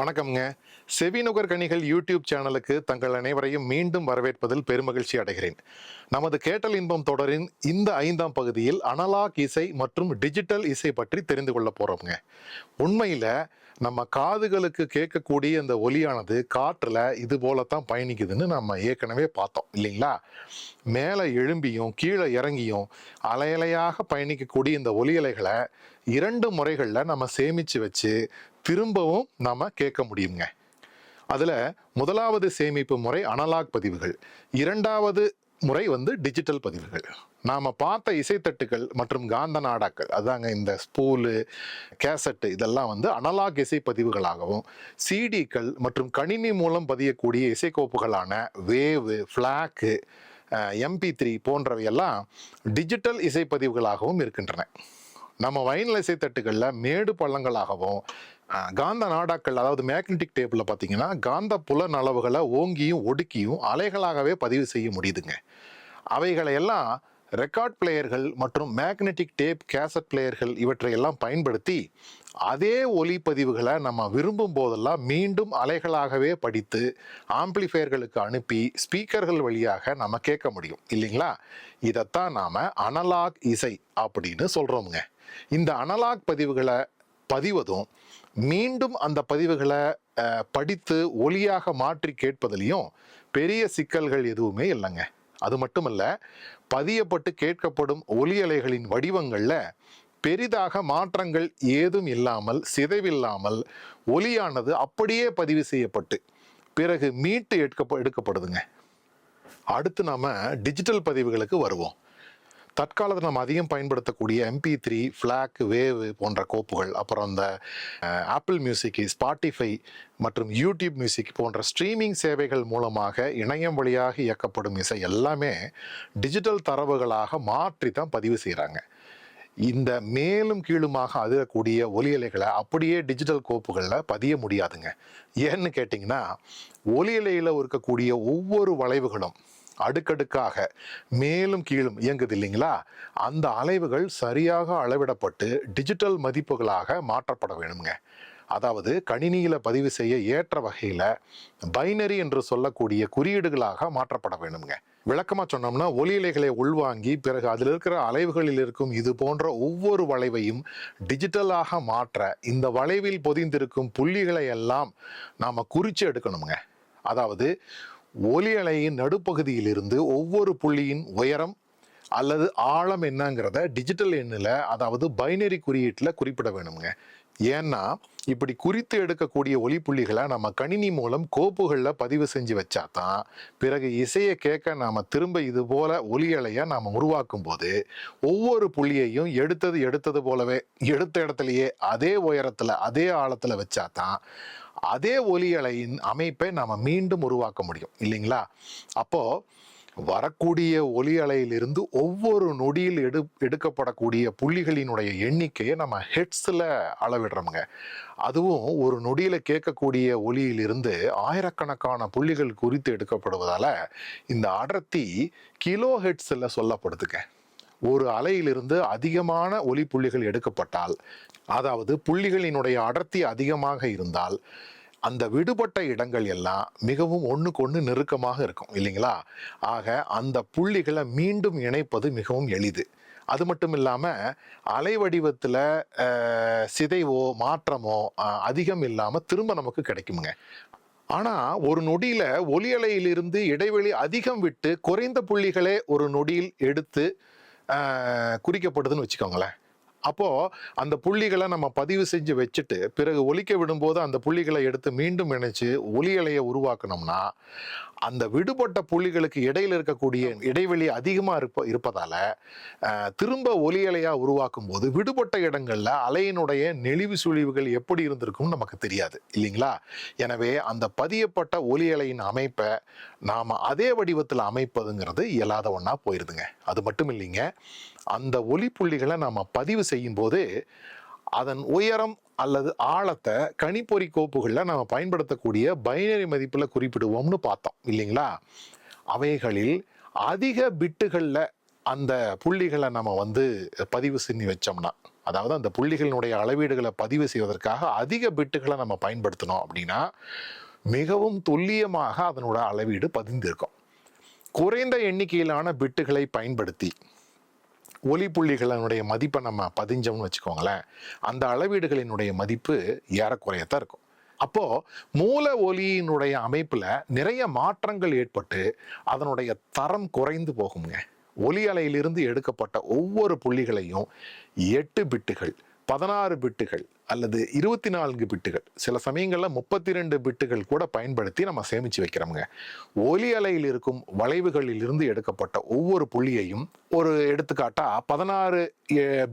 வணக்கம்ங்க. செவிநுகர் கணிகள் யூடியூப் சேனலுக்கு தங்கள் அனைவரையும் மீண்டும் வரவேற்பதில் பெருமகிழ்ச்சி அடைகிறேன். நமது கேட்டல் இன்பம் தொடரின் இந்த ஐந்தாம் பகுதியில் அனலாக் இசை மற்றும் டிஜிட்டல் இசை பற்றி தெரிந்து கொள்ள போகிறோம்ங்க உண்மையில் நம்ம காதுகளுக்கு கேட்கக்கூடிய இந்த ஒலியானது காற்றில் இது போலத்தான் பயணிக்குதுன்னு நம்ம ஏற்கனவே பார்த்தோம் இல்லைங்களா? மேலே எழும்பியும் கீழே இறங்கியும் அலையலையாக பயணிக்கக்கூடிய இந்த ஒலி அலைகளை இரண்டு முறைகளில் நம்ம சேமிச்சு வச்சு திரும்பவும் நாம் கேட்க முடியுங்க. அதில் முதலாவது சேமிப்பு முறை அனலாக் பதிவுகள். இரண்டாவது முறை வந்து டிஜிட்டல் பதிவுகள். நாம் பார்த்த இசைத்தட்டுகள் மற்றும் காந்த நாடாக்கள் அதாங்க இந்த ஸ்பூலு கேசட்டு இதெல்லாம் வந்து அனலாக் இசை பதிவுகளாகவும் சிடிக்கள் மற்றும் கணினி மூலம் பதியக்கூடிய இசைக்கோப்புகளான வேவு ஃப்ளாக்கு எம்பி த்ரீ போன்றவையெல்லாம் டிஜிட்டல் இசைப்பதிவுகளாகவும் இருக்கின்றன. நம்ம வயலின் இசைத்தட்டுகளில் மேடு பள்ளங்களாகவும் காந்த நாடாக்கள் அதாவது மேக்னெட்டிக் டேப்பில் பார்த்தீங்கன்னா காந்த புலன் அளவுகளை ஓங்கியும் ஒடுக்கியும் அலைகளாகவே பதிவு செய்ய முடியுதுங்க. அவைகளை எல்லாம் ரெக்கார்ட் பிளேயர்கள் மற்றும் மேக்னெட்டிக் டேப் கேசட் பிளேயர்கள் இவற்றையெல்லாம் பயன்படுத்தி அதே ஒலிப்பதிவுகளை நம்ம விரும்பும் போதெல்லாம் மீண்டும் அலைகளாகவே படித்து ஆம்ப்ளிஃபையர்களுக்கு அனுப்பி ஸ்பீக்கர்கள் வழியாக நம்ம கேட்க முடியும். இல்லைங்களா? இதைத்தான் நாம் அனலாக் இசை அப்படின்னு சொல்கிறோமுங்க இந்த அனலாக் பதிவுகளை பதிவதும் மீண்டும் அந்த பதிவுகளை படித்து ஒலியாக மாற்றி கேட்பதிலையும் பெரிய சிக்கல்கள் எதுவுமே இல்லைங்க. அது மட்டுமல்ல பதியப்பட்டு கேட்கப்படும் ஒலி அலைகளின் பெரிதாக மாற்றங்கள் ஏதும் இல்லாமல் சிதைவில்லாமல் ஒலியானது அப்படியே பதிவு செய்யப்பட்டு பிறகு மீட்டு எடுக்க எடுக்கப்படுதுங்க. அடுத்து நாம டிஜிட்டல் பதிவுகளுக்கு வருவோம். தற்காலத்தில் நம்ம அதிகம் பயன்படுத்தக்கூடிய எம்பி த்ரீ ஃப்ளாக் வேவ் போன்ற கோப்புகள் அப்புறம் இந்த ஆப்பிள் மியூசிக் ஸ்பாட்டிஃபை மற்றும் யூடியூப் மியூசிக் போன்ற ஸ்ட்ரீமிங் சேவைகள் மூலமாக இணையம் வழியாக இயக்கப்படும் இசை எல்லாமே டிஜிட்டல் தரவுகளாக மாற்றி தான் பதிவு செய்கிறாங்க இந்த மேலும் கீழுமாக அதிரக்கூடிய ஒலியலைகளை அப்படியே டிஜிட்டல் கோப்புகளில் பதிய முடியாதுங்க. ஏன்னு கேட்டிங்கன்னா ஒலியலையில் இருக்கக்கூடிய ஒவ்வொரு வளைவுகளும் அடுக்கடுக்காக மேலும் கீழும் இயங்குது இல்லைங்களா? அந்த அலைவுகள் சரியாக அளவிடப்பட்டு டிஜிட்டல் மதிப்புகளாக மாற்றப்பட வேணுங்க அதாவது கணினியில் பதிவு செய்ய ஏற்ற வகையில் பைனரி என்று சொல்லக்கூடிய குறியீடுகளாக மாற்றப்பட வேணுங்க விளக்கமாக சொன்னோம்னா ஒலி இலைகளை உள்வாங்கி பிறகு அதில் இருக்கிற அலைவுகளில் இருக்கும் இது போன்ற ஒவ்வொரு வளைவையும் டிஜிட்டலாக மாற்ற இந்த வளைவில் பொதிந்திருக்கும் புள்ளிகளை எல்லாம் நாம் குறித்து எடுக்கணுங்க அதாவது ஒலி அலையின் நடுப்பகுதியிலிருந்து ஒவ்வொரு புள்ளியின் உயரம் அல்லது ஆழம் என்னங்கிறத டிஜிட்டல் எண்ணில் அதாவது பைனரி குறியீட்டில் குறிப்பிட வேணுங்க ஏன்னா இப்படி குறித்து எடுக்கக்கூடிய ஒலிப்புள்ளிகளை நம்ம கணினி மூலம் கோப்புகளில் பதிவு செஞ்சு வச்சா தான் பிறகு இசையை கேட்க நாம் திரும்ப இது போல ஒலி அலையை நாம் உருவாக்கும் போது ஒவ்வொரு புள்ளியையும் எடுத்தது எடுத்தது போலவே எடுத்த இடத்துலையே அதே உயரத்தில் அதே ஆழத்தில் வச்சா தான் அதே ஒலி அலையின் அமைப்பை நாம் மீண்டும் உருவாக்க முடியும். இல்லைங்களா? அப்போது வரக்கூடிய ஒலி அலையிலிருந்து ஒவ்வொரு நொடியில் எடு எடுக்கப்படக்கூடிய புள்ளிகளினுடைய எண்ணிக்கையை நம்ம ஹெட்ஸில் அளவிடுறோமுங்க. அதுவும் ஒரு நொடியில் கேட்கக்கூடிய ஒலியிலிருந்து ஆயிரக்கணக்கான புள்ளிகள் குறித்து எடுக்கப்படுவதால் இந்த அடர்த்தி கிலோ ஹெட்ஸில் சொல்லப்படுதுங்க. ஒரு அலையிலிருந்து அதிகமான ஒலி புள்ளிகள் எடுக்கப்பட்டால் அதாவது புள்ளிகளினுடைய அடர்த்தி அதிகமாக இருந்தால் அந்த விடுபட்ட இடங்கள் எல்லாம் மிகவும் ஒன்றுக்கு ஒன்று நெருக்கமாக இருக்கும் இல்லைங்களா? ஆக அந்த புள்ளிகளை மீண்டும் இணைப்பது மிகவும் எளிது. அது மட்டும் இல்லாமல் அலை வடிவத்தில் சிதைவோ மாற்றமோ அதிகம் இல்லாமல் திரும்ப நமக்கு கிடைக்குங்க ஆனால் ஒரு நொடியில் ஒலி அலையிலிருந்து இடைவெளி அதிகம் விட்டு குறைந்த புள்ளிகளே ஒரு நொடியில் எடுத்து குறிக்கப்படுதுன்னு வச்சுக்கோங்களேன். அப்போ அந்த புள்ளிகளை நம்ம பதிவு செஞ்சு வச்சுட்டு பிறகு ஒலிக்க விடும்போது அந்த புள்ளிகளை எடுத்து மீண்டும் இணைச்சு ஒலியலையை உருவாக்கணும்னா அந்த விடுபட்ட புள்ளிகளுக்கு இடையில இருக்கக்கூடிய இடைவெளி அதிகமா இருப்ப இருப்பதால திரும்ப ஒலி அலையா உருவாக்கும் போது விடுபட்ட இடங்கள்ல அலையினுடைய நெளிவு சுழிவுகள் எப்படி இருந்திருக்கும் நமக்கு தெரியாது இல்லைங்களா? எனவே அந்த பதியப்பட்ட ஒலி அலையின் அமைப்பை நாம அதே வடிவத்தில் அமைப்பதுங்கிறது இயலாத ஒண்ணா போயிருதுங்க. அது மட்டும் இல்லைங்க அந்த ஒலி புள்ளிகளை நாம பதிவு செய்யும் போது அதன் உயரம் அல்லது ஆழத்தை கணிப்பொறி கோப்புகளில் நம்ம பயன்படுத்தக்கூடிய பைனரி மதிப்பில் குறிப்பிடுவோம்னு பார்த்தோம் இல்லைங்களா? அவைகளில் அதிக பிட்டுகளில் அந்த புள்ளிகளை நம்ம வந்து பதிவு செஞ்சு வச்சோம்னா அதாவது அந்த புள்ளிகளினுடைய அளவீடுகளை பதிவு செய்வதற்காக அதிக பிட்டுகளை நம்ம பயன்படுத்தினோம் அப்படின்னா மிகவும் துல்லியமாக அதனோட அளவீடு பதிந்திருக்கும். குறைந்த எண்ணிக்கையிலான பிட்டுகளை பயன்படுத்தி ஒலி புள்ளிகளினுடைய மதிப்பை நம்ம பதிஞ்சோம்னு வச்சுக்கோங்களேன் அந்த அளவீடுகளினுடைய மதிப்பு ஏறக்குறையத்தான் இருக்கும். அப்போ மூல ஒலியினுடைய அமைப்பில் நிறைய மாற்றங்கள் ஏற்பட்டு அதனுடைய தரம் குறைந்து போகுங்க. ஒலி அலையிலிருந்து எடுக்கப்பட்ட ஒவ்வொரு புள்ளிகளையும் எட்டு பிட்டுகள் பதினாறு பிட்டுகள் அல்லது இருபத்தி நான்கு பிட்டுகள். சில சமயங்களில் முப்பத்தி ரெண்டு பிட்டுகள் கூட பயன்படுத்தி நம்ம சேமித்து வைக்கிறோமுங்க. ஒலி அலையில் இருக்கும் வளைவுகளில் இருந்து எடுக்கப்பட்ட ஒவ்வொரு புள்ளியையும் ஒரு எடுத்துக்காட்டாக பதினாறு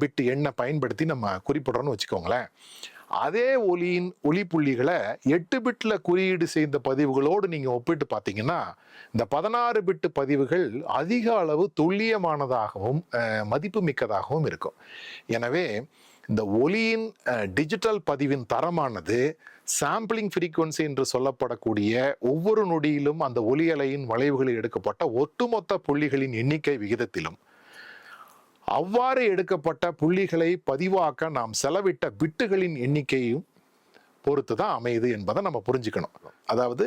பிட்டு எண்ணை பயன்படுத்தி நம்ம குறிப்பிடுறோன்னு வச்சுக்கோங்களேன். அதே ஒலியின் ஒலி புள்ளிகளை எட்டு பிட்டில் குறியீடு செய்த பதிவுகளோடு நீங்கள் ஒப்பிட்டு பார்த்தீங்கன்னா இந்த பதினாறு பிட்டு பதிவுகள் அதிக அளவு துல்லியமானதாகவும் மதிப்பு மிக்கதாகவும் இருக்கும். எனவே இந்த ஒலியின் டிஜிட்டல் பதிவின் தரமானது சாம்பிளிங் ஃப்ரீக்குவன்சி என்று சொல்லப்படக்கூடிய ஒவ்வொரு நொடியிலும் அந்த ஒலி அலையின் வளைவுகளில் எடுக்கப்பட்ட ஒட்டுமொத்த புள்ளிகளின் எண்ணிக்கை விகிதத்திலும். அவ்வாறு எடுக்கப்பட்ட புள்ளிகளை பதிவாக்க நாம் செலவிட்ட பிட்டுகளின் எண்ணிக்கையும் பொறுத்து தான் அமையுது என்பதை நம்ம புரிஞ்சுக்கணும். அதாவது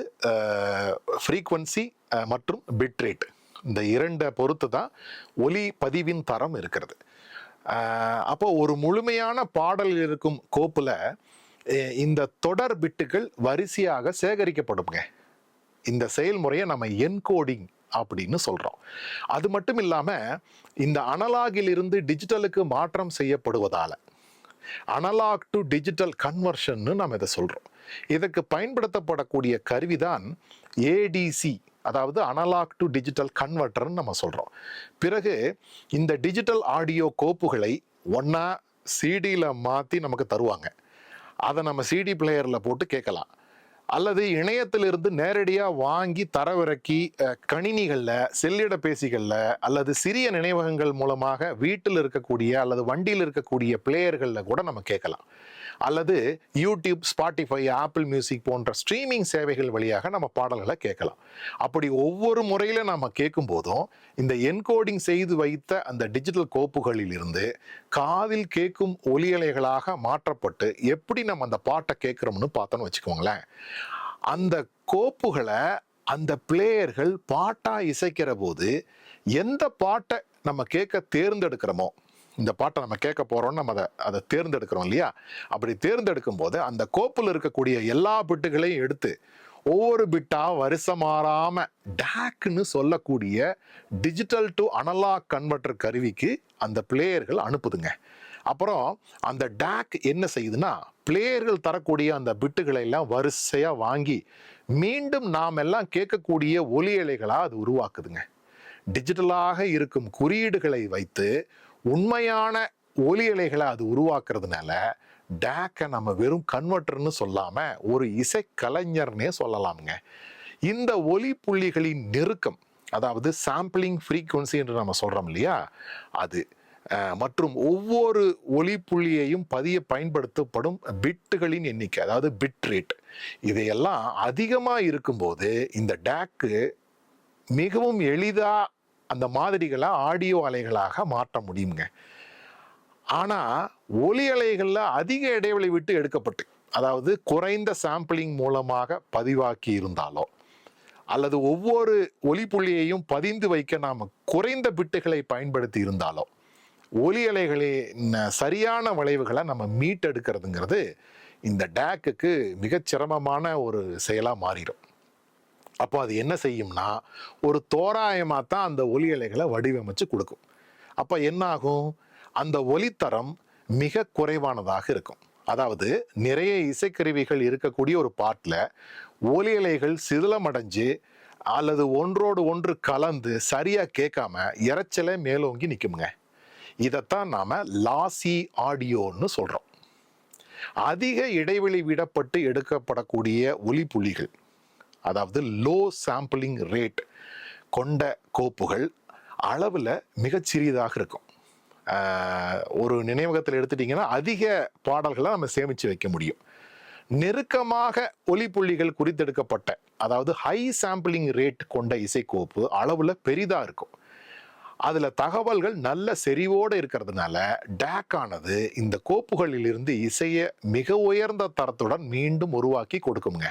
ஃப்ரீக்குவன்சி மற்றும் பிட் ரேட் இந்த இரண்டை பொறுத்து தான் ஒலி பதிவின் தரம் இருக்கிறது. அப்போ ஒரு முழுமையான பாடல் இருக்கும் கோப்புல இந்த தொடர் பிட்டுகள் வரிசையாக சேகரிக்கப்படுங்க இந்த செயல்முறையை நம்ம என்கோடிங் அப்படின்னு சொல்றோம். அது மட்டும் இல்லாம இந்த அனலாகில் இருந்து டிஜிட்டலுக்கு மாற்றம் செய்யப்படுவதால அனலாக் டு டிஜிட்டல் கன்வர்ஷன்னு நம்ம இதை சொல்றோம். இதற்கு பயன்படுத்தப்படக்கூடிய கருவிதான் ஏடிசி அதாவது அனலாக் டு டிஜிட்டல் கன்வெர்ட்டர்னு நம்ம சொல்கிறோம் பிறகு இந்த டிஜிட்டல் ஆடியோ கோப்புகளை ஒன்றா சிடியில் மாற்றி நமக்கு தருவாங்க. அதை நம்ம சிடி பிளேயரில் போட்டு கேட்கலாம். அல்லது இணையத்திலிருந்து நேரடியாக வாங்கி தரவிறக்கி கணினிகளில் செல்லிட பேசிகளில் அல்லது சிறிய நினைவகங்கள் மூலமாக வீட்டில் இருக்கக்கூடிய அல்லது வண்டியில் இருக்கக்கூடிய பிளேயர்களில் கூட நம்ம கேட்கலாம். அல்லது யூடியூப் ஸ்பாட்டிஃபை ஆப்பிள் மியூசிக் போன்ற ஸ்ட்ரீமிங் சேவைகள் வழியாக நம்ம பாடல்களை கேட்கலாம். அப்படி ஒவ்வொரு முறையில் நம்ம கேட்கும் போதும் இந்த என்கோடிங் செய்து வைத்த அந்த டிஜிட்டல் கோப்புகளில் இருந்து காதில் கேட்கும் ஒலியலைகளாக மாற்றப்பட்டு எப்படி நம்ம அந்த பாட்டை கேட்குறோம்னு பார்த்தோன்னு வச்சுக்கோங்களேன். அந்த கோப்புகளை அந்த பிளேயர்கள் பாட்டாக இசைக்கிற போது எந்த பாட்டை நம்ம கேட்க தேர்ந்தெடுக்கிறோமோ இந்த பாட்டை நம்ம கேட்க போகிறோம்னு நம்ம அதை அதை தேர்ந்தெடுக்கிறோம் இல்லையா? அப்படி தேர்ந்தெடுக்கும் போது அந்த கோப்பில் இருக்கக்கூடிய எல்லா பிட்டுகளையும் எடுத்து ஒவ்வொரு பிட்டா வரிசை மாறாம டேக்குன்னு சொல்லக்கூடிய டிஜிட்டல் டு அனலாக் கன்வெர்ட்டர் கருவிக்கு அந்த பிளேயர்கள் அனுப்புதுங்க. அப்புறம் அந்த டேக் என்ன செய்யுதுன்னா பிளேயர்கள் தரக்கூடிய அந்த பிட்டுகளை எல்லாம் வரிசையாக வாங்கி மீண்டும் நாம் எல்லாம் கேட்கக்கூடிய ஒலி இலைகளாக அது உருவாக்குதுங்க. டிஜிட்டலாக இருக்கும் குறியீடுகளை வைத்து உண்மையான ஒலி அலைகளை அது உருவாக்குறதுனால டேக்கை நம்ம வெறும் கன்வெர்ட்டர்னு சொல்லாமல் ஒரு இசை கலைஞர்னே சொல்லலாம்ங்க. இந்த ஒலி புள்ளிகளின் நெருக்கம் அதாவது சாம்பிளிங் ஃப்ரீக்குவன்சி என்று நம்ம சொல்கிறோம் இல்லையா? அது மற்றும் ஒவ்வொரு ஒலி புள்ளியையும் பதிய பயன்படுத்தப்படும் பிட்டுகளின் எண்ணிக்கை அதாவது பிட் ரேட் இதையெல்லாம் அதிகமாக இருக்கும்போது இந்த டேக்கு மிகவும் எளிதாக அந்த மாதிரிகளை ஆடியோ அலைகளாக மாற்ற முடியுங்க ஆனால் ஒலி அலைகளில் அதிக இடைவெளி விட்டு எடுக்கப்பட்டு அதாவது குறைந்த சாம்பிளிங் மூலமாக பதிவாக்கி இருந்தாலோ அல்லது ஒவ்வொரு ஒலி புள்ளியையும் பதிந்து வைக்க நாம் குறைந்த பிட்டுகளை பயன்படுத்தி இருந்தாலோ ஒலி அலைகளின் சரியான வளைவுகளை நம்ம மீட்டெடுக்கிறதுங்கிறது இந்த டேக்குக்கு மிகச் சிரமமான ஒரு செயலாக மாறிடும். அப்போ அது என்ன செய்யும்னா ஒரு தோராயமாக தான் அந்த ஒலி அலைகளை வடிவமைச்சு கொடுக்கும். அப்போ என்னாகும்? அந்த ஒலித்தரம் மிக குறைவானதாக இருக்கும். அதாவது நிறைய இசைக்கருவிகள் இருக்கக்கூடிய ஒரு பாட்டில் ஒலி அலைகள் சிதிலமடைஞ்சு அல்லது ஒன்றோடு ஒன்று கலந்து சரியாக கேட்காம இறைச்சலை மேலோங்கி நிற்குமுங்க இதைத்தான் நாம் லாசி ஆடியோன்னு சொல்கிறோம் அதிக இடைவெளி விடப்பட்டு எடுக்கப்படக்கூடிய ஒலி புள்ளிகள் அதாவது லோ சாம்பிளிங் ரேட் கொண்ட கோப்புகள் அளவில் மிகச்சிறியதாக இருக்கும். ஒரு நினைவகத்தில் எடுத்துட்டிங்கன்னா அதிக பாடல்களை நம்ம சேமித்து வைக்க முடியும். நெருக்கமாக ஒலிப்புள்ளிகள் குறித்தெடுக்கப்பட்ட அதாவது ஹை சாம்பிளிங் ரேட் கொண்ட இசைக்கோப்பு அளவில் பெரிதாக இருக்கும். அதில் தகவல்கள் நல்ல செறிவோடு இருக்கிறதுனால டேக் ஆனது இந்த கோப்புகளிலிருந்து இசையை மிக உயர்ந்த தரத்துடன் மீண்டும் உருவாக்கி கொடுக்குங்க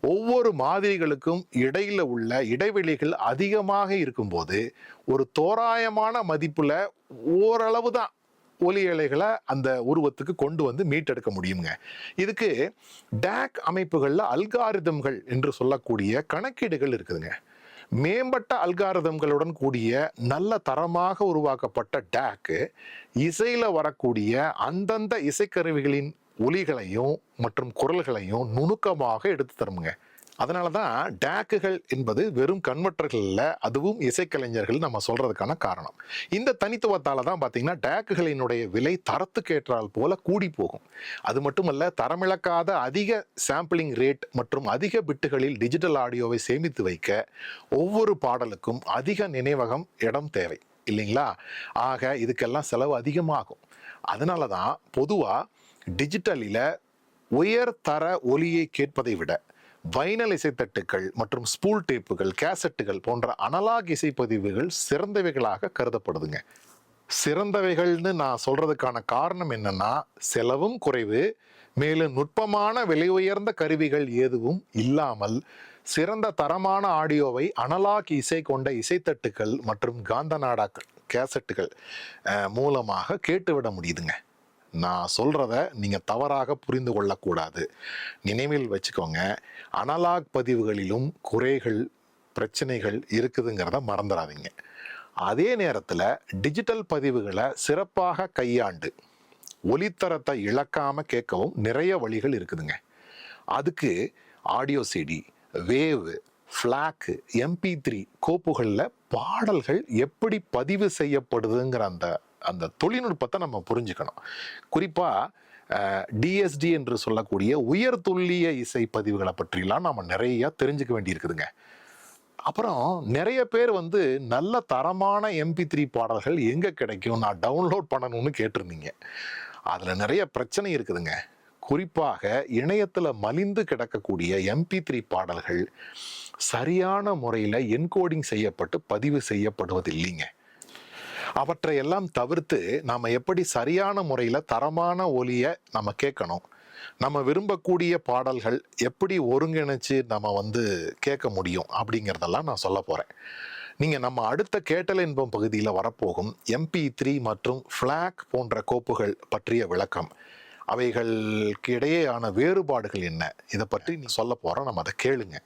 ஒவ்வொரு மாதிரிகளுக்கும் இடையில உள்ள இடைவெளிகள் அதிகமாக இருக்கும்போது ஒரு தோராயமான மதிப்புல ஓரளவு தான் ஒலி இலைகளை அந்த உருவத்துக்கு கொண்டு வந்து மீட்டெடுக்க முடியுங்க. இதுக்கு டேக் அமைப்புகளில் அல்காரிதம்கள் என்று சொல்லக்கூடிய கணக்கீடுகள் இருக்குதுங்க. மேம்பட்ட அல்காரிதம்களுடன் கூடிய நல்ல தரமாக உருவாக்கப்பட்ட டேக்கு இசையில் வரக்கூடிய அந்தந்த இசைக்கருவிகளின் ஒலிகளையும் மற்றும் குரல்களையும் நுணுக்கமாக எடுத்து தருமுங்க. அதனால தான் டேக்குகள் என்பது வெறும் கன்வெர்ட்டர்கள் அதுவும் இசைக்கலைஞர்கள் நம்ம சொல்றதுக்கான காரணம். இந்த தனித்துவத்தால தான் பார்த்தீங்கன்னா டேக்குகளினுடைய விலை தரத்துக்கேற்றால் போல கூடி போகும். அது மட்டுமல்ல தரமிழக்காத அதிக சாம்பிளிங் ரேட் மற்றும் அதிக பிட்டுகளில் டிஜிட்டல் ஆடியோவை சேமித்து வைக்க ஒவ்வொரு பாடலுக்கும் அதிக நினைவகம் இடம் தேவை இல்லைங்களா? ஆக இதுக்கெல்லாம் செலவு அதிகமாகும். அதனால தான் பொதுவாக டிஜிட்டலில் உயர் தர ஒலியை கேட்பதை விட வைனல் இசைத்தட்டுக்கள் மற்றும் ஸ்பூல் டேப்புகள் கேசட்டுகள் போன்ற அனலாக் இசைப்பதிவுகள் சிறந்தவைகளாக கருதப்படுதுங்க. சிறந்தவைகள்னு நான் சொல்றதுக்கான காரணம் என்னன்னா செலவும் குறைவு. மேலும் நுட்பமான விலை உயர்ந்த கருவிகள் எதுவும் இல்லாமல் சிறந்த தரமான ஆடியோவை அனலாக் இசை கொண்ட இசைத்தட்டுகள் மற்றும் காந்த நாடாக்கள் கேசட்டுகள் மூலமாக கேட்டுவிட முடியுதுங்க. நான் சொல்கிறத நீங்கள் தவறாக புரிந்து கொள்ளக்கூடாது. நினைவில் வச்சுக்கோங்க. அனலாக் பதிவுகளிலும் குறைகள் பிரச்சனைகள் இருக்குதுங்கிறத மறந்துடாதீங்க அதே நேரத்தில் டிஜிட்டல் பதிவுகளை சிறப்பாக கையாண்டு ஒலித்தரத்தை இழக்காமல் கேட்கவும் நிறைய வழிகள் இருக்குதுங்க. அதுக்கு audio CD wave FLAC MP three கோப்புகளில் பாடல்கள் எப்படி பதிவு செய்யப்படுதுங்கிற அந்த அந்த தொழில்நுட்பத்தை நம்ம புரிஞ்சுக்கணும். குறிப்பாக டிஎஸ்டி என்று சொல்லக்கூடிய உயர் துல்லிய இசை பதிவுகளை பற்றிலாம் நம்ம நிறையா தெரிஞ்சுக்க வேண்டியிருக்குதுங்க. அப்புறம் நிறைய பேர் வந்து நல்ல தரமான எம்பி த்ரீ பாடல்கள் எங்கே கிடைக்கும் நான் டவுன்லோட் பண்ணணும்னு கேட்டிருந்தீங்க. அதில் நிறைய பிரச்சனை இருக்குதுங்க. குறிப்பாக இணையத்தில் மலிந்து கிடக்கக்கூடிய எம்பி த்ரீ பாடல்கள் சரியான முறையில் என்கோடிங் செய்யப்பட்டு பதிவு செய்யப்படுவது இல்லைங்க அவற்றை எல்லாம் தவிர்த்து நாம் எப்படி சரியான முறையில் தரமான ஒலியை நம்ம கேட்கணும்? நம்ம விரும்பக்கூடிய பாடல்கள் எப்படி ஒருங்கிணைச்சு நம்ம வந்து கேட்க முடியும் அப்படிங்கிறதெல்லாம் நான் சொல்ல போகிறேன் நீங்கள் நம்ம அடுத்த கேட்டல் இன்பம் பகுதியில் வரப்போகும் எம்பி த்ரீ மற்றும் ஃப்ளாக் போன்ற கோப்புகள் பற்றிய விளக்கம். அவைகளுக்கு இடையேயான வேறுபாடுகள் என்ன? இதை பற்றி நீ சொல்ல போகிறோம் நம்ம அதை கேளுங்க.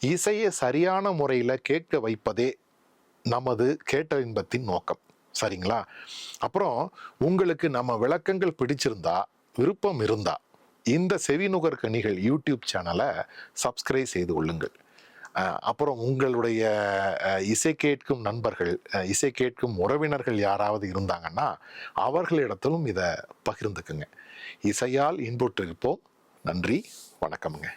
இசையை சரியான முறையில் கேட்க வைப்பதே நமது கேட்டல் இன்பத்தின் நோக்கம். சரிங்களா? அப்புறம் உங்களுக்கு நம்ம விளக்கங்கள் பிடிச்சிருந்தா விருப்பம் இருந்தா இந்த செவிநுகர் கனிகள் யூடியூப் சேனலை சப்ஸ்கிரைப் செய்து கொள்ளுங்கள். அப்புறம் உங்களுடைய இசை கேட்கும் நண்பர்கள் இசை கேட்கும் உறவினர்கள் யாராவது இருந்தாங்கன்னா அவர்களிடத்திலும் இதை பகிர்ந்துக்குங்க. இசையால் இன்புற்றிருப்போம். நன்றி வணக்கம்ங்க.